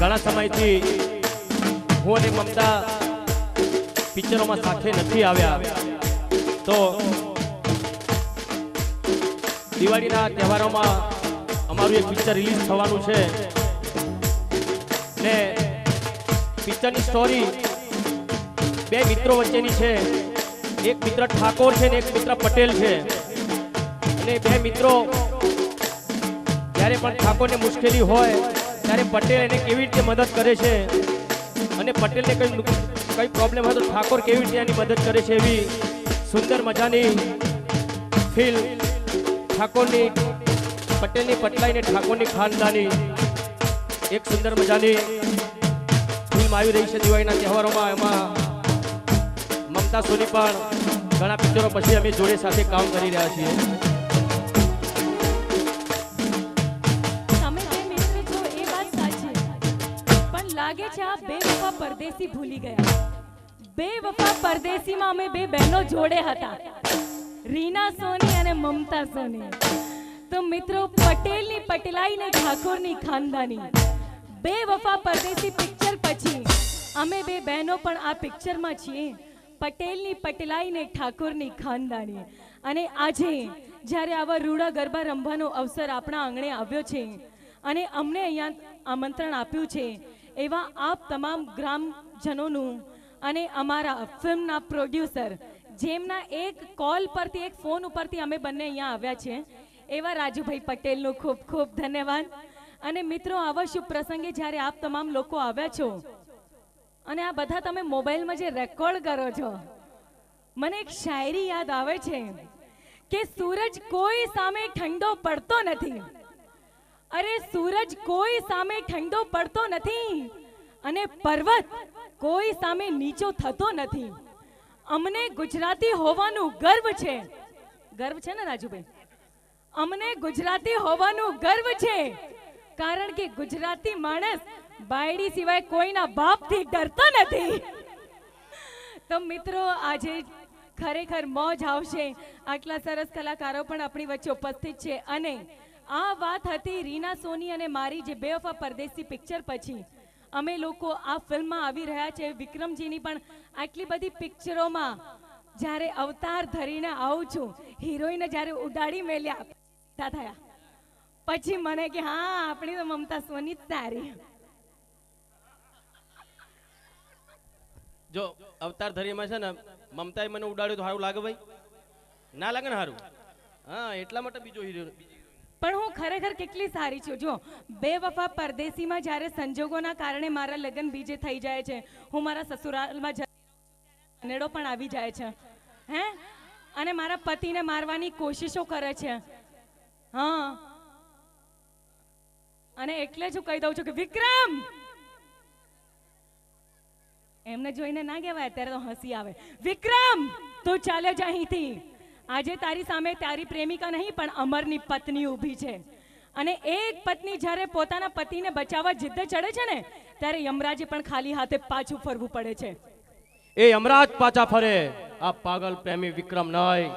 ઘણા સમયથી હું અને મમતા પિક્ચરોમાં સાથે નથી આવ્યા. તો દિવાળીના તહેવારોમાં અમારું એક પિક્ચર રિલીઝ થવાનું છે. ને પિક્ચરની સ્ટોરી બે મિત્રો વચ્ચેની છે. એક મિત્ર ઠાકોર છે ને એક મિત્ર પટેલ છે. અને બે મિત્રો જ્યારે પણ ઠાકોરને મુશ્કેલી હોય ત્યારે પટેલ એને કેવી રીતે મદદ કરે છે અને પટેલને કઈ કંઈ પ્રોબ્લેમ હોય તો ઠાકોર કેવી રીતે એની મદદ કરે છે એવી સુંદર મજાની ફિલ્મ ઠાકોરની, પટેલની પટલાઈને ઠાકોરની ખાનદાની એક સુંદર મજાની ફિલ્મ આવી રહી છે દિવાળીના તહેવારોમાં. એમાં મમતા સોની પણ ઘણા પિક્ચરો પછી અમે જોડે સાથે કામ કરી રહ્યા છીએ. લાગે છે આ બે વફા પરદેશી ભૂલી ગયા. બે વફા પરદેશીમાં અમે બે બહેનો જોડે હતા. રીના સોની અને મમતા સોની. તો મિત્રો, પટેલની પટેલાઈ ને ઠાકોરની ખાનદાની. બે વફા પરદેશી પિક્ચર પછી અમે બે બહેનો પણ આ પિક્ચરમાં છીએ. પટેલની પટેલાઈ ને ઠાકોરની ખાનદાની. અને આજે જ્યારે આવા રૂડા ગરબા રમવાનો અવસર આપણા આંગણે આવ્યો છે અને અમને અહીંયા આમંત્રણ આપ્યું છે એવા આપ તમામ ગ્રામજનોનું અને અમારા ફિલ્મના પ્રોડ્યુસર, જેમના એક કોલ પરથી, એક ફોન ઉપરથી અમે બંને અહીંયા આવ્યા છીએ, એવા રાજુભાઈ પટેલનું ખૂબ ખૂબ ધન્યવાદ. અને મિત્રો, આવા શુભ પ્રસંગે જ્યારે આપ તમામ લોકો આવ્યા છો, અને આ બધા તમે મોબાઈલમાં જે રેકોર્ડ કરો છો, મને એક શાયરી યાદ આવે છે કે સૂરજ કોઈ સામે ઠંડો પડતો નથી. અરે સૂરજ કોઈ સામે ઠંડો પડતો નથી અને પર્વત કોઈ સામે નીચો થતો નથી. અમને ગુજરાતી હોવાનું ગર્વ છે. ગર્વ છે ને રાજુભાઈ? અમને ગુજરાતી હોવાનું ગર્વ છે. કારણ કે ગુજરાતી માણસ બાયડી સિવાય કોઈના બાપથી ડરતો નથી. તો મિત્રો, આજે ખરેખર મોજ આવશે. આટલા સરસ કલાકારો પણ આપણી વચ્ચે ઉપસ્થિત છે અને આ વાત હતી રીના સોની અને મારી જે બેવફા પરદેશી પિક્ચર પછી. અમે લોકો આ ફિલ્મમાં આવી રહ્યા છે. વિક્રમજીની પણ આટલી બધી પિક્ચરોમાં જ્યારે અવતાર ધરીને આવું છું હિરોઈને જ્યારે ઉડાડી મેલ્યા થયા. પછી મને કે, હા, આપણી તો મમતા સોની જ જો, અવતાર ધરીમાં છે ને, મમતાએ મને ઉડાડ્યું તો સારું લાગે ભાઈ? ના લાગે ને સારું? હા, એટલા માટે બીજો હીરો પણ હું ખરેખર કેટલી સારી છું. જો, બે વફા પરદેશીમાં જ્યારે સંજોગોના કારણે મારા લગ્ન બીજે થઈ જાય છે, હું મારા સસુરાલમાં નેડો પણ આવી જાય છે. હે? અને મારા પતિને મારવાની કોશિશો કરે છે. હા. અને એટલે જ હું કહી દઉં છું કે, વિક્રમ! એમને જોઈને ના કહેવાય, અત્યારે તો હસી આવે. વિક્રમ, તું ચાલે જ અહીંથી. આજે તારી સામે તારી પ્રેમિકા નહીં પણ અમરની પત્ની ઊભી છે. અને એક પત્ની જ્યારે પોતાના પતિને બચાવવા જિદ્દ ચડે છે ને ત્યારે યમરાજે પણ ખાલી હાથે પાછું ફરવું પડે છે. એ યમરાજ પાછા ફરે. આ પાગલ પ્રેમી વિક્રમ નહીં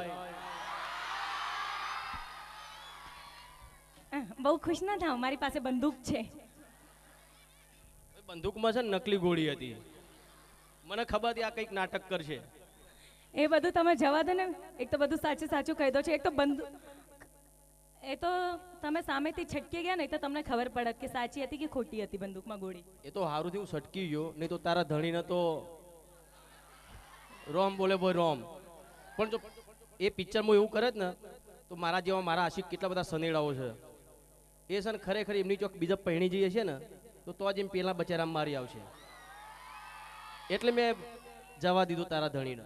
બહુ ખુશ ના થાવ મારી પાસે બંદૂક છે. બંદૂકમાં છે નકલી ગોળી હતી. મને ખબર હતી આ કંઈક નાટક કરશે. એ બધું તમે જવા દો ને. એક તો બધું સાચું સાચું કહી દો છો. એક તો બંદૂક એ તો તમે સામેથી છટકી ગયા ને તો તમને ખબર પડત કે સાચી હતી કે ખોટી હતી બંદૂકમાં ગોળી. એ તો હારું હું છટકી ગયો, નહીં તો તારા ધણીને તો રોમ બોલે બોય રોમ. પણ જો એ પિક્ચરમાં એવું કરે જ ને, તો મારા જેવા મારા આશિક કેટલા બધા સનેડાઓ છે. એ છે ને ખરેખર એમની ચોક બીજા પહેણી જઈએ છે ને, તો તો જ એમ પેલા બચારા મારી આવશે. એટલે મેં જવા દીધું તારા ધણીને.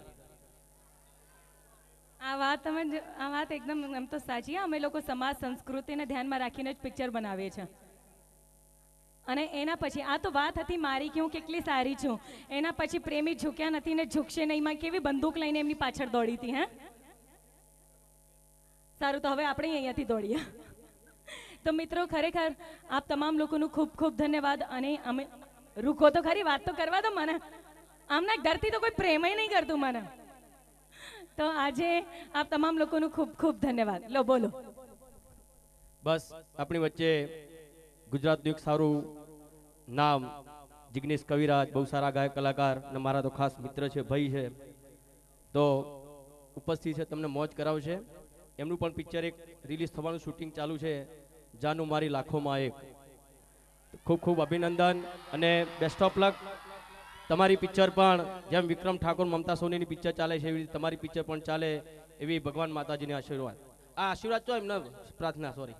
આ વાત તમે આ વાત એકદમ એમ તો સાચી અમે લોકો સમાજ સંસ્કૃતિને ધ્યાનમાં રાખીને જ પિક્ચર બનાવીએ છીએ અને એના પછી આ તો વાત હતી મારી કે હું કેટલી સારી છું એના પછી પ્રેમી ઝૂક્યા નથી ને ઝૂકશે નહીં માં કેવી બંદૂક લઈને એમની પાછળ દોડી હતી હે સારું તો હવે આપણે અહીંયાથી દોડીએ તો મિત્રો ખરેખર આપ તમામ લોકોનું ખૂબ ખૂબ ધન્યવાદ અને અમે રૂકો તો ખરી વાત તો કરવા દો મને આમના ડરથી તો કોઈ પ્રેમય નહીં કરતું મને તો આજે આપ તમામ લોકોનું ખૂબ ખૂબ ધન્યવાદ. લો, બોલો. બસ, આપણી વચ્ચે ગુજરાતનું એક સારું નામ જિગ્નેશ કવિરાજ, બહુ સારા ગાયક, કલાકાર અને મારા તો ખાસ મિત્ર છે, ભાઈ છે. તો ઉપસ્થિત છે, તમને મોજ કરાવશે. એમનું પણ પિક્ચર એક રિલીઝ થવાનું શૂટિંગ ચાલુ છે જાનું મારી લાખોમાં એક. ખૂબ ખૂબ અભિનંદન અને બેસ્ટ ઓફ લક તમારી પિક્ચર પણ જેમ વિક્રમ ઠાકોર, મમતા સોનીની પિક્ચર ચાલે છે, એવી તમારી પિક્ચર પણ ચાલે એવી ભગવાન માતાજીને આશીર્વાદ. આ આશીર્વાદ તો એમને પ્રાર્થના સોરી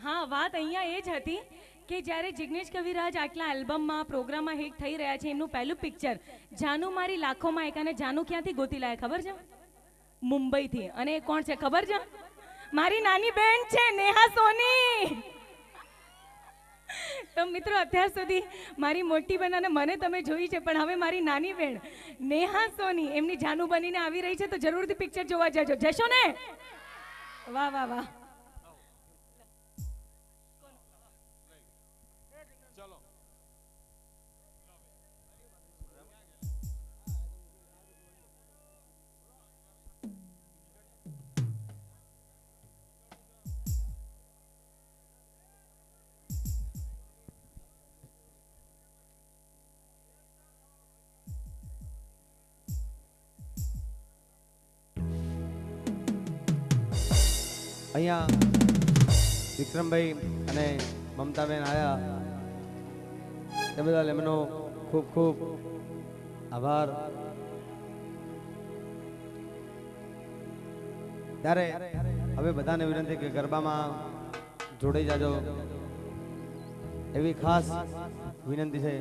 હા, વાત અહીંયા એ જ હતી કે જ્યારે જિગ્નેશ કવિરાજ આટલા આલ્બમમાં, પ્રોગ્રામમાં હિટ થઈ રહ્યા છે, એમનું પહેલું પિક્ચર જાનુ મારી લાખોમાં એક અને જાનુ ક્યાંથી ગોતી લાયા, ખબર છે? મુંબઈથી. અને એ કોણ છે, ખબર છે? મારી નાની બેન છે, નેહા સોની. તો મિત્રો, અત્યાર સુધી મારી મોટી બેન અને મને તમે જોઈ છે, પણ હવે મારી નાની બેન નેહા સોની એમની જાનુ બનીને આવી રહી છે, તો જરૂરથી પિક્ચર જોવા જજો. જશો ને? વાહ વાહ વાહ. અહીંયા વિક્રમભાઈ અને મમતાબેન આવ્યા. એ બદલ એમનો ખૂબ ખૂબ આભાર. ત્યારે હવે બધાને વિનંતી કે ગરબામાં જોડાઈ જાજો. એવી ખાસ વિનંતી છે.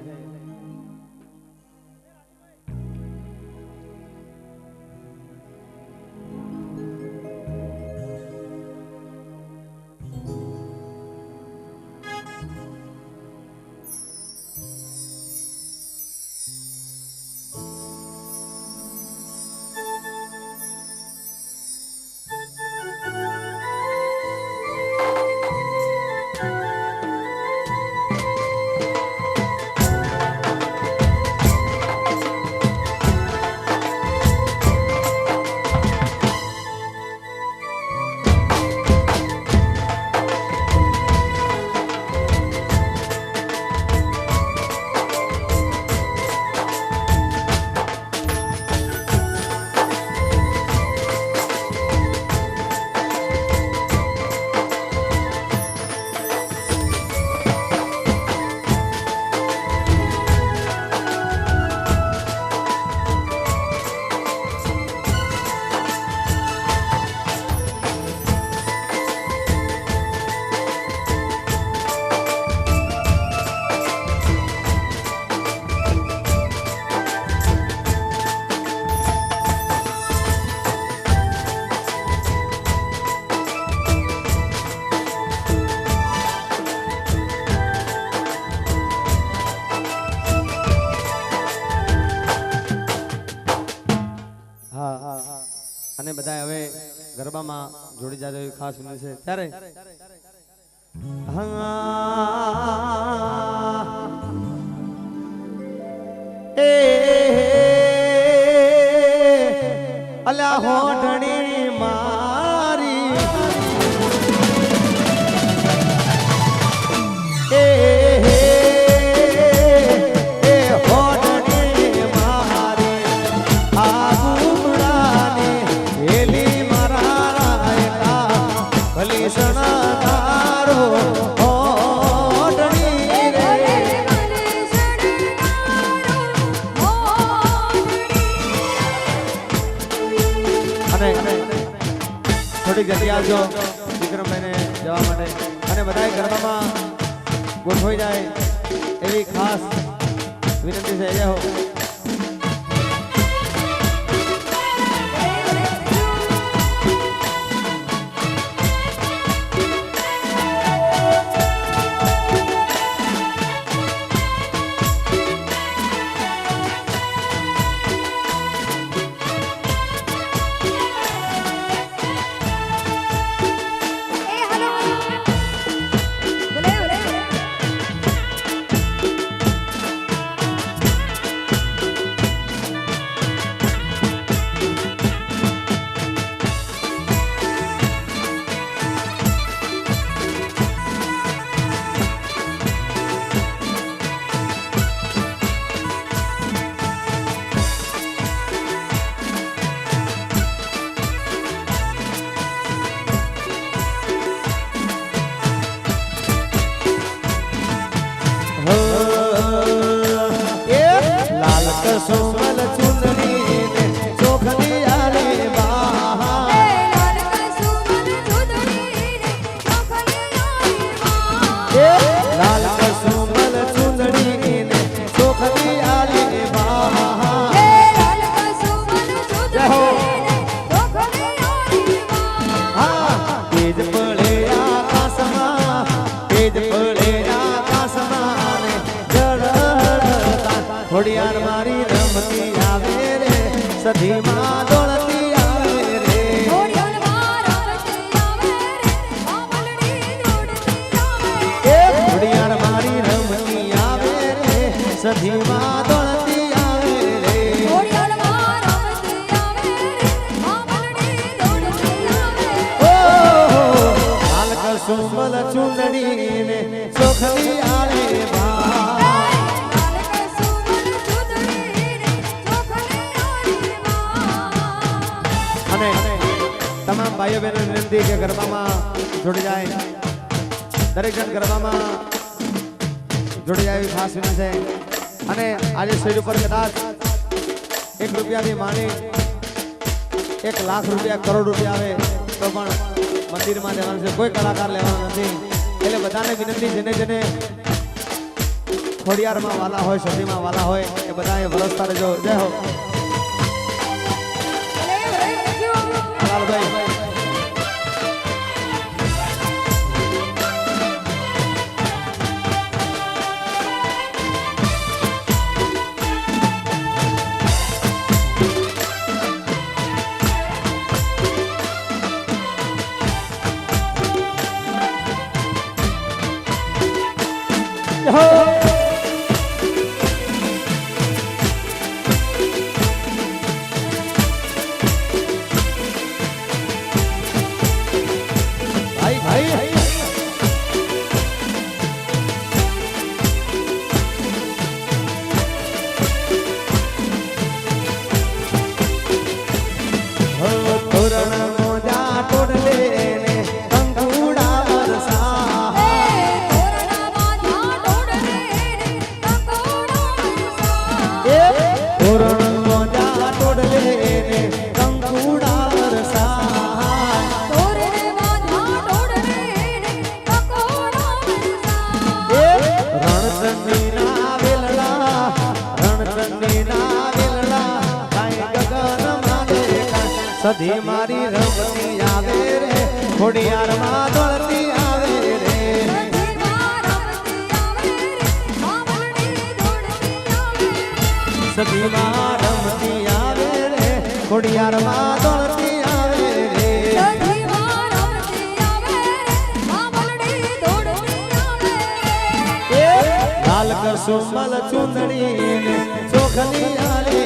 ખાસ વિનંતી છે. ત્યારે હા. હોઠણી મારી ભલી શણગારો હોઢણી રે. અને આવજો, વિક્રમભાઈને જવા માટે. અને બધા ગરબામાં ગોઠવાઈ જાય એવી ખાસ વિનંતી છે. ખોડિયાર મારી રમતી આવે રે સધીમાં દોડતી આવે રે. એ ખોડિયાર મારી રમતી આવે રે સધીમાં દોડતી આવે રે. ઓ હાલ કસુમલ ચુંદડી ને ચોખલી આવે બા. તમામ ભાઈઓ બહેનો વિનંતી કે ગરબામાં જોડી જાય. દરેક જણ ગરબામાં જોડી જાય એવી ખાસ વિનંતી છે. અને આજે સ્ટેજ ઉપર કદાચ એક રૂપિયાથી માની એક લાખ રૂપિયા કરોડ રૂપિયા આવે તો પણ મંદિરમાં લેવાનું છે. કોઈ કલાકાર લેવાનો નથી. એટલે બધાને વિનંતી જેને જેને ખોડિયારમાં વાલા હોય સદીમાં વાલા હોય એ બધા એ વરસતા રહેજો. જય હો. લાલભાઈ. સધી મારી રમતી આવે રે ખોડિયારમાં દોડતી આવે રે. સધીમાં રમતી આવે રે ખોડિયારમાં દોડતી આવે રે. લાલ કસુમલ મલ ચૂંદડી ચોખલી આલે